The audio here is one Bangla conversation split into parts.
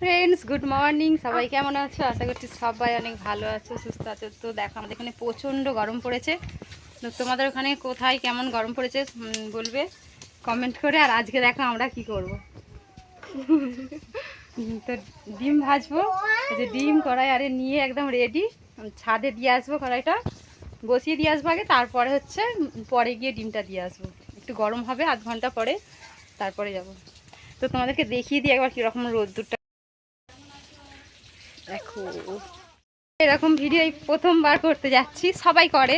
ফ্রেন্ডস গুড মর্নিং সবাই কেমন আছো? আশা করছি সবাই অনেক ভালো আছো সুস্থ আছো। তো দেখো আমাদের এখানে প্রচণ্ড গরম পড়েছে। তো তোমাদের ওখানে কোথায় কেমন গরম পড়েছে বলবে? কমেন্ট করে আর আজকে দেখো আমরা কি করব। তো ডিম ভাজবো। যে ডিম কড়াই আরে নিয়ে একদম রেডি ছাদে দিয়ে আসব কড়াইটা। বসিয়ে দিয়ে আসব আগে তারপরে হচ্ছে পরে গিয়ে ডিমটা দিয়ে আসব। একটু গরম হবে আধ ঘণ্টা পরে তারপরে যাব। তো তোমাদেরকে দেখিয়ে দিই একবার কীরকম রোদ্দুরটা দেখো। এরকম ভিডিও প্রথমবার করতে যাচ্ছি সবাই করে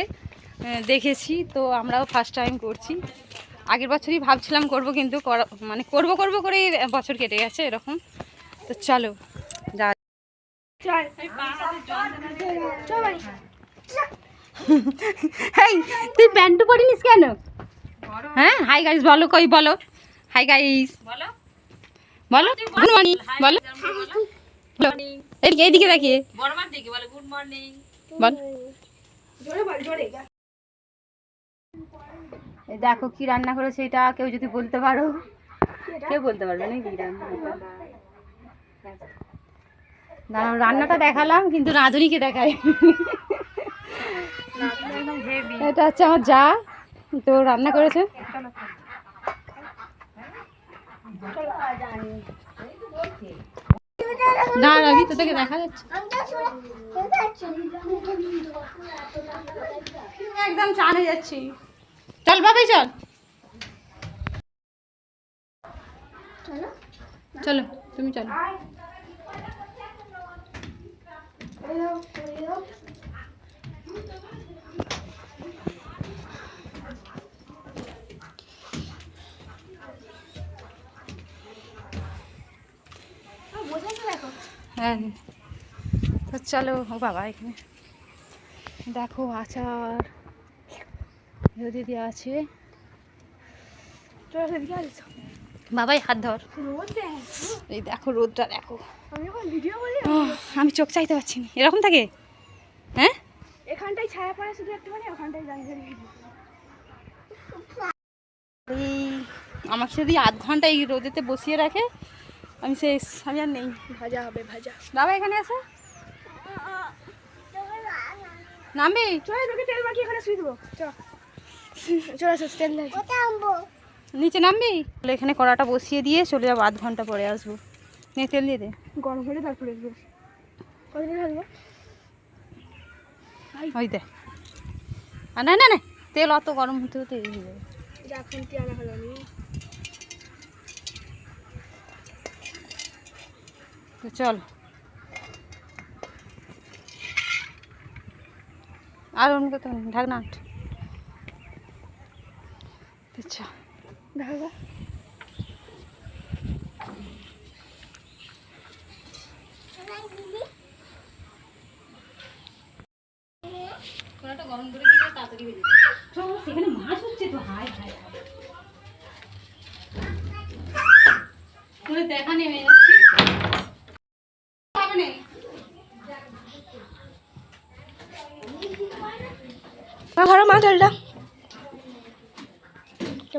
দেখেছি তো আমরাও ফার্স্ট টাইম করছি। আগের বছরই ভাবছিলাম করব কিন্তু মানে করব করব করেই বছর কেটে গেছে এরকম। তো চলো যা। তুই প্যান্টু পরিনিস কেন? হ্যাঁ হাই গাইস বলো কই বলো। হাই গাইস বলো। বলো গুড মর্নিং বলো। বলো। এদিকে এইদিকে দেখিয়ে বল এই দেখো কি রান্না করেছে এটা কেউ যদি বলতে পারো। কেউ বলতে পারবে না কি রান্না? রান্নাটা দেখালাম কিন্তু রাঁধুনিকে দেখাই। এটা হচ্ছে আমার যা। তো রান্না করেছে? না রবি তোদেরকে দেখা যাচ্ছে। একদম চানে যাচ্ছি। চল বাবাই চল। চলো তুমি চলো। হ্যাঁ। তো চলো ও বাবা এখানে। দেখো আচার। যদি দেওয়া আছে। বাবাই হাত ধর। এই দেখো রোদটা দেখো। আমি চোখ চাইতে পারছি না। এরকম থাকে? হ্যাঁ? এখানটাই ছায়া পড়ে শুধু একটুখানি ওখানটাই আমাকে যদি আধ ঘণ্টা এই রোদেতে বসিয়ে রাখে আমি শেষ আমি আর নেই। ভাজা হবে ভাজা। বাবা এখানে আসো নামবি? চলে তোকে তেল মাখিয়ে এখানে শুয়ে দেবো। চলে। আসো তেল নিচে নামবি? তাহলে এখানে কড়াটা বসিয়ে দিয়ে চলে যাব আধ ঘণ্টা পরে আসব। নিয়ে তেল দিয়ে দে। গরম হলে তারপরে আসব। কতদিন থাকব? ওই দে। আর না না না তেল অত গরম হতে হতে এখন কি আনা হলো তো চল। আর অন্য কোথাও নেই ঢাকনা আট। যাক গরম করে দিলে তাড়াতাড়ি হয়ে যাবে চল সেখানে মাছ হচ্ছে তো হাই হাই হাই করে দেখা নেমে যাচ্ছি। ধরো মা তেলটা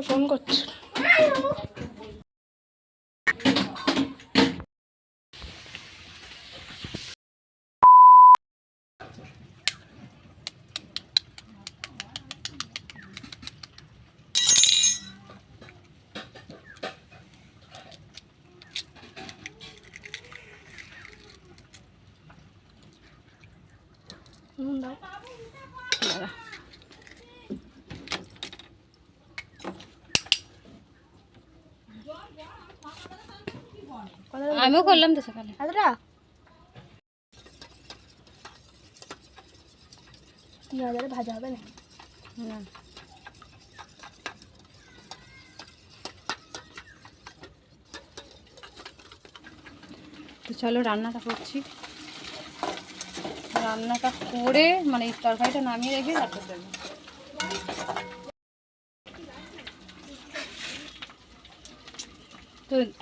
ফোন করছে নুন দাও দাঁড়া। কত আমিও করলাম তো সকালে। হাজারে ভাজা হবে না। তো চলো রান্নাটা করছি। রান্নাটা করে মানে এই তরকারিটা নামিয়ে রেখে তারপর দেবো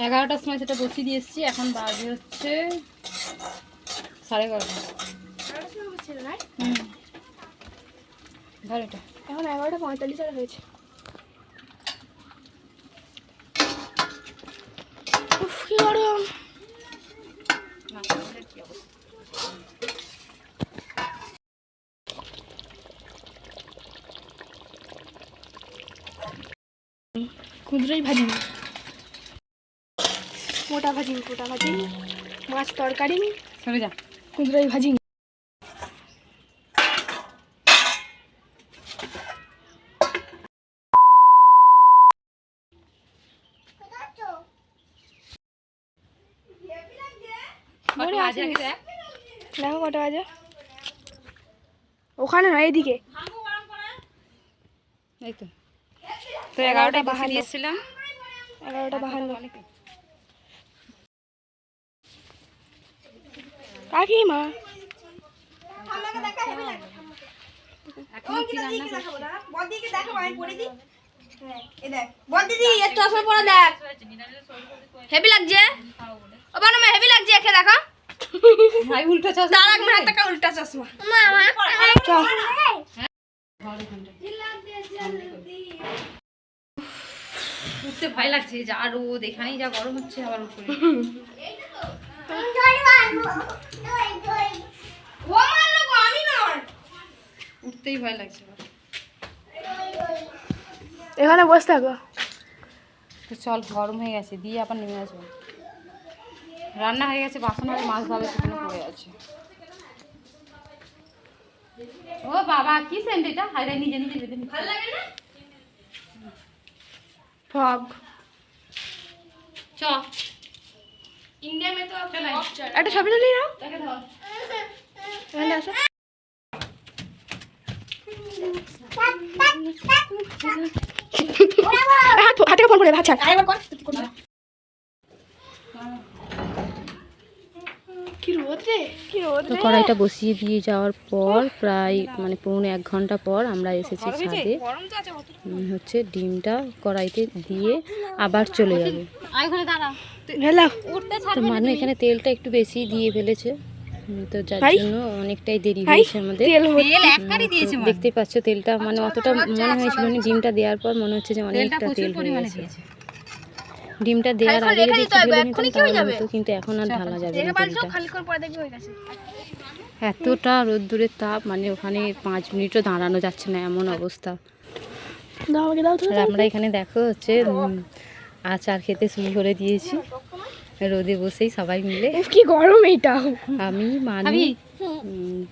এগারোটার সময় সেটা বসিয়ে দিয়ে এসেছি। এখন বাজে হচ্ছে সাড়ে এগারোটা। হুম। ধর এখন এগারোটা পঁয়তাল্লিশ হয়েছে। কি গরম। অবস্থা ভাজি মোটা ভাজি মোটা ভাজি মাছ তরকারি সরে যা। কুঁদরাই ভাজি। দেখ। কটা বাজে। ওখানে নয় এদিকে। এই তো। তো এগারোটা দিয়েছিলাম এগারোটা বাহান্ন। কাকিমা। এখন কি হেভি লাগছে? ও বানো হেভি লাগছে একে দেখো। ভাই উল্টো চশমা তার উল্টা চশমা। উঠতে ভয় লাগছে যা রোদ এখানেই যা গরম হচ্ছে আবার উপরে উঠতেই ভয় লাগছে। এখানে বসে থাকো। চল গরম হয়ে গেছে দিয়ে আবার নেমে আসব। রান্না হয়ে গেছে বাসন আর মাছ ভাবে সেখানে পড়ে আছে। ও বাবা কি সেন্ট এটা? হায়দাই নিজে নিজে বেঁধে। ভালো লাগে না ফগ। চ। ইন্ডিয়া মে তো অফ চল একটা ছবি তুলি না তাকে ধর এখানে আসো হাতে ফোন করে ভাত ছাড় আরেকবার কোন কড়াইটা বসিয়ে দিয়ে যাওয়ার পর প্রায় মানে পৌনে এক ঘণ্টা পর আমরা এসেছি ছাদে। হচ্ছে ডিমটা কড়াইতে দিয়ে আবার চলে যাবে। তো মানু এখানে তেলটা একটু বেশি দিয়ে ফেলেছে। তো যার জন্য অনেকটাই দেরি হয়েছে আমাদের। দেখতে পাচ্ছ তেলটা মানে অতটা মনে হয়েছিল না ডিমটা দেওয়ার পর মনে হচ্ছে যে অনেকটা তেল হয়ে গেছে। ডিমটা দেওয়ার আগে যদি হবে, নিতাম কি হয়ে তাহলে যাবে? হতো কিন্তু এখন আর ঢালা যাবে না দেখে খালি করে পরে দেখবি হয়ে গেছে। এতটা রোদ্দুরের তাপ মানে ওখানে পাঁচ মিনিটও দাঁড়ানো যাচ্ছে না এমন অবস্থা। আর আমরা এখানে দেখো হচ্ছে আচার খেতে শুরু করে দিয়েছি। রোদে বসেই সবাই মিলে। কি গরম এইটা। আমি মানি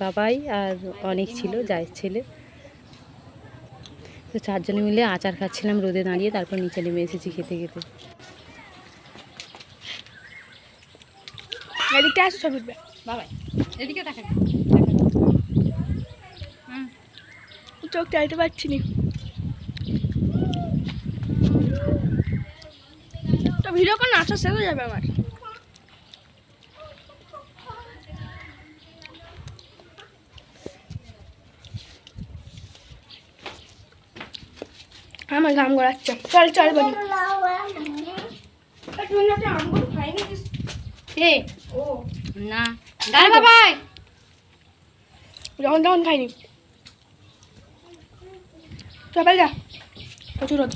বাবাই আর অনেক ছিল যাই ছেলে। তো চারজনে মিলে আচার খাচ্ছিলাম রোদে দাঁড়িয়ে তারপর নিচে নেমে এসেছি খেতে খেতে। এদিকটা আসো ছবি উঠবে বাবাই এদিকে দেখা হুম চোখ চাইতে পারছি না তো ভিডিও করে নাচা শেষ হয়ে যাবে আমার আমার গাম গড়াচ্ছে চল চল বলি এ না। দাঁড়া বাবাই। যখন তখন খাইনি। চল যা। প্রচুর রোদ।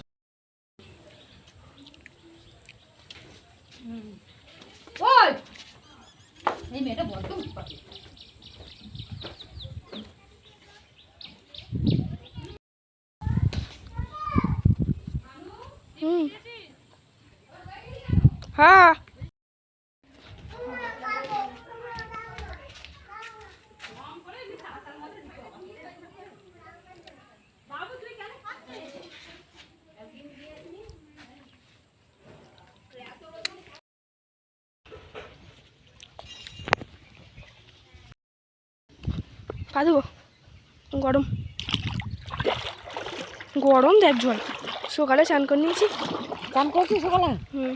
এই মেয়েটা বড্ড উৎপাতি। হুম। হ্যাঁ। কাঁদব গরম। গরম দেখ জল। সকালে স্নান করে নিয়েছি। কাম করছি সকালে? হুম।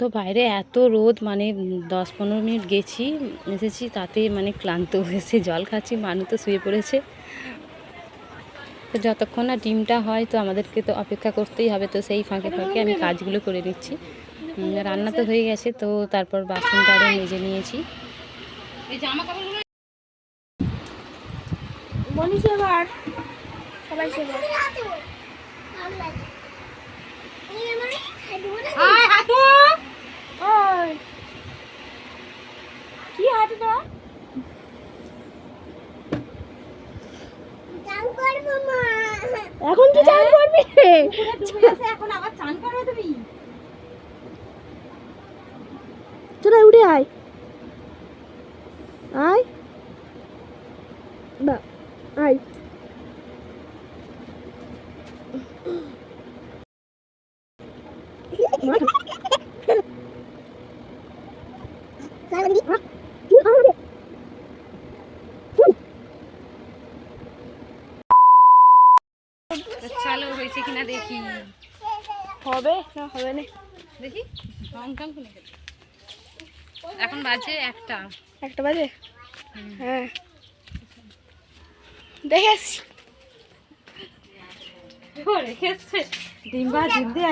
তো বাইরে এত রোদ মানে দশ পনেরো মিনিট গেছি এসেছি তাতে মানে ক্লান্ত হয়েছে জল খাচ্ছি মানু তো শুয়ে পড়েছে। তো যতক্ষণ না ডিমটা হয় তো আমাদেরকে তো অপেক্ষা করতেই হবে তো সেই ফাঁকে ফাঁকে আমি কাজগুলো করে নিচ্ছি। রান্না তো হয়ে গেছে তো তারপর বাসনটা আরও মেজে নিয়েছি। এই জামা কাপড়গুলো বলিস এবার সবাই শেখো হাই হাতু ওই কি হাতে তো এখন কি চান করবি এখন আবার চান করবে তুমি? চলে উঠে আয়। আয়। বা আয়। চালু হয়েছে কিনা দেখি হবে না? দেখি। গেল। এখন বাজে একটা। একটা বাজে? হ্যাঁ। দেখেছি ও রেখেছে ডিম দিয়ে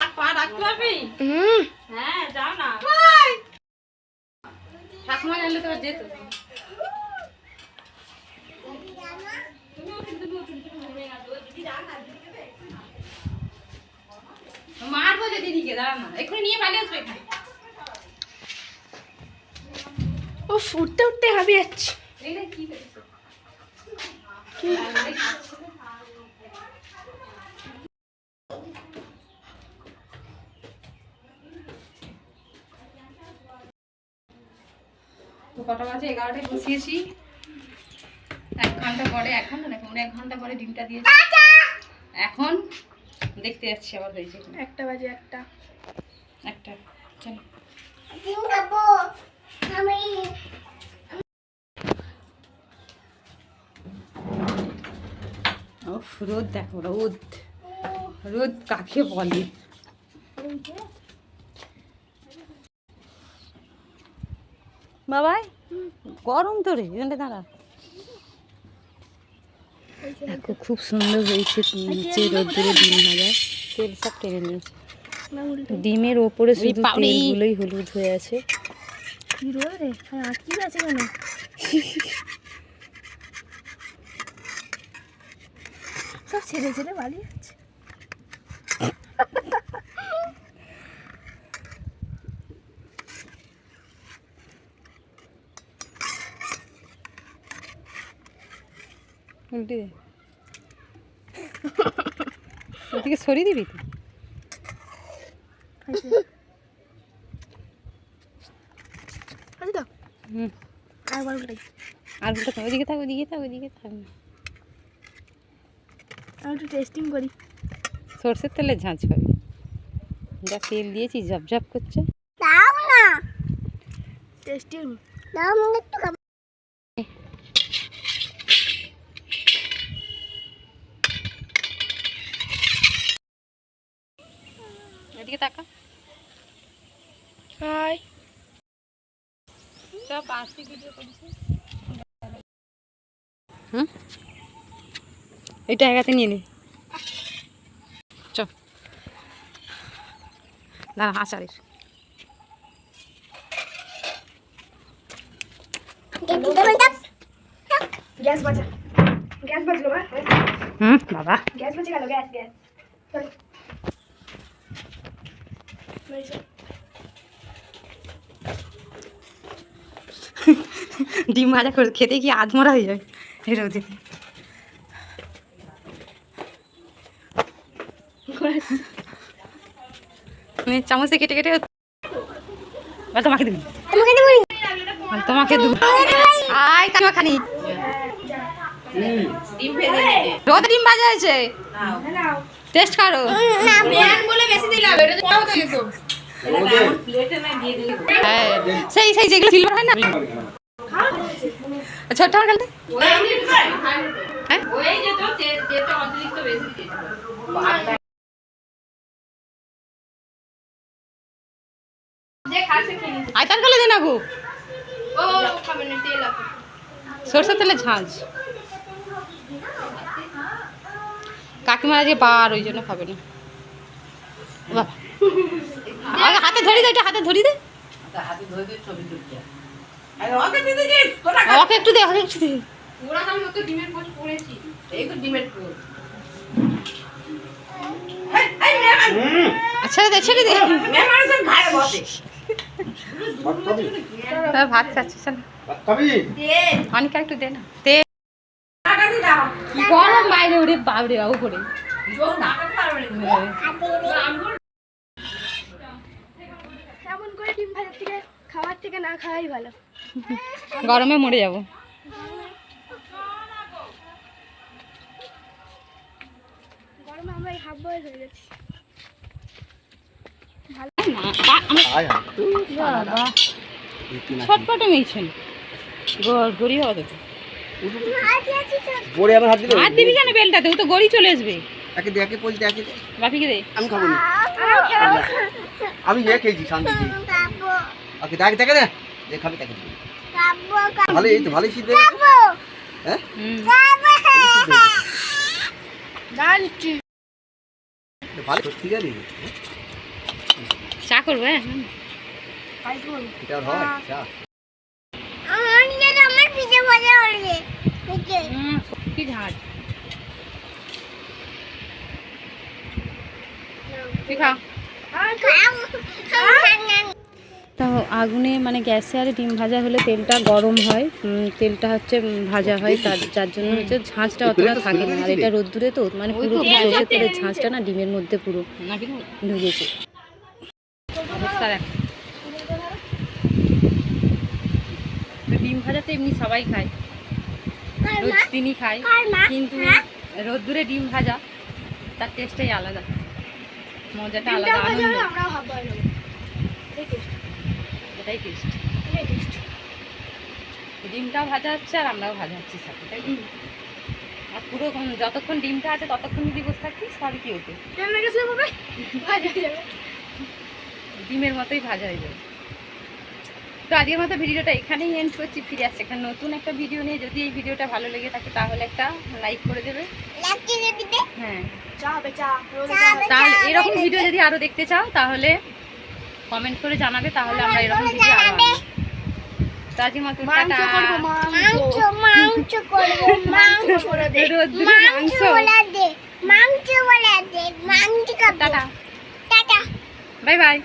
পা রাখতে পারবি? হ্যাঁ যাও না। ঠাকুমা জানলে তো যেত মারবো যে দিদিকে দাঁড়া না এক্ষুনি নিয়ে পালিয়ে আসবে এখানে। ও উঠতে উঠতে হাবি যাচ্ছে কি? তো কটা বাজে? এগারোটায় বসিয়েছি। এক ঘণ্টা পরে এক ঘণ্টা না এক ঘণ্টা পরে ডিমটা দিয়েছি। এখন দেখতে যাচ্ছি আবার হয়েছে একটা বাজে একটা। একটা চলো। রোদ দেখো রোদ। রোদ কাকে বলে? বাবাই গরম তো রে এখানটা দাঁড়া। দেখো খুব সুন্দর হয়েছে নিচে রোদ্দুরে ডিম ভাজা। তেল সব টেনে নিয়েছে। ডিমের ওপরে শুধু তেলগুলোই হলুদ হয়ে আছে। কি রোদ রে? হ্যাঁ আটকে আছে কেন? সব ছেড়ে ছেড়ে বালি যাচ্ছে। উল্টে দে। ওদিকে সরিয়ে দিবি তো। হুম। আর উল্টা থাক ওদিকে থাক ওদিকে থাক ওদিকে থাক। একটু টেস্টিং করি। সর্ষের তেলে ঝাঁঝ পাবি। যা তেল দিয়েছি ঝাপ ঝাপ করছে টেস্টিং এদিকে তাকা হাই সব পাশে ভিডিও করেছি হুম? এটা একাতে নিয়ে নে। চ দাঁড়া আচারের। গ্যাস বাজা। গ্যাস বাজলো বা হুম বাবা। গ্যাস বাজে গেল গ্যাস গ্যাস চল হয়েছে। ডিম ভাজা করে খেতে কি আধমরা হয়ে যায়। এই রোদে। মানে চামচে কেটে কেটে তোমাকে দিবি। তোমাকে দেবো আয় কাকিমা খানি রোদ ডিম ভাজা হয়েছে? টেস্ট করো। বলে বেশি দিলাম এটা তো বড় হয়ে। হ্যাঁ সেই সেই যেগুলো সিলভার হয় না? ছোট্ট আমার কালতে হ্যাঁ? আয়তার কালে দে না গো। ও খাবে না তেল আছে সরষের তেলে ঝাঁঝ কাকিমার আজকে বার, ওই জন্য খাবে না। বাবা আগে হাতে ধরি দে, এটা হাতে ধরি দে। ওকে একটু দে একটু দে। আচ্ছা দে ছেড়ে দে। ভাত খাচ্ছিস না অনেক একটু দে না। দে। কি গরম বাইরে ওরে বাবরে বাবু করে। এমন করে ডিম ভাজার থেকে খাওয়ার থেকে না খাওয়াই ভালো। গরমে মরে যাব। ছটপটে মেয়েছেন গড়ি দেখো আমার হাত হাত দিবি কেন বেলটাতে? ও তো গড়ি চলে আসবে। একে দে একে বলতে একে বাপিকে দে। আমি খাব না। আমি খেয়েছি শান্তি। ওকে দেখে দে যে খাবি তাকে দিবি ভালো এই তো ভালোই সিদ্ধ। হ্যাঁ ভালো সত্যি জানি। চা করব হ্যাঁ। এটা হয় চা। আমার পিঠে ভাজা হয়ে হুম, কি ঝাঁজ তুই খা তা আগুনে মানে গ্যাসে আর ডিম ভাজা হলে তেলটা গরম হয়। তেলটা হচ্ছে ভাজা হয় তার যার জন্য হচ্ছে ঝাঁঝটা অতটা থাকে না। আর এটা রোদ্দুরে তো মানে পুরো সর্ষের তেলের ঝাঁঝটা না ডিমের মধ্যে পুরো ঢুকেছে। ডিম ভাজা তো এমনি সবাই খায়। রোজ দিনই খায়। কিন্তু রোদ্দুরে ডিম ভাজা তার টেস্টটাই আলাদা। মজাটা আলাদা আনন্দ। এটাই টেস্ট ডিমটাও ভাজা হচ্ছে আর আমরাও ভাজা হচ্ছি সাথে তাই আর পুরো যতক্ষণ ডিমটা আছে ততক্ষণ যদি বসে থাকিস তাহলে কি হতো? ডিমের মতোই ভাজা হয়ে যাবে। তো আজকের মতো ভিডিওটা এখানেই এন্ড করছি ফিরে আসছে একটা নতুন একটা ভিডিও নিয়ে। যদি এই ভিডিওটা ভালো লেগে থাকে তাহলে একটা লাইক করে দেবে। হ্যাঁ। তাহলে এরকম ভিডিও যদি আরও দেখতে চাও তাহলে কমেন্ট করে জানাবে তাহলে আমরা এরকম ভিডিও আরও আনব তো আজকের মতো টাটা। মাংস মাংস। করব মাংস। করে দে। মাংস দে মাংস বলে দে মাংস কাটা টাটা। Bye bye.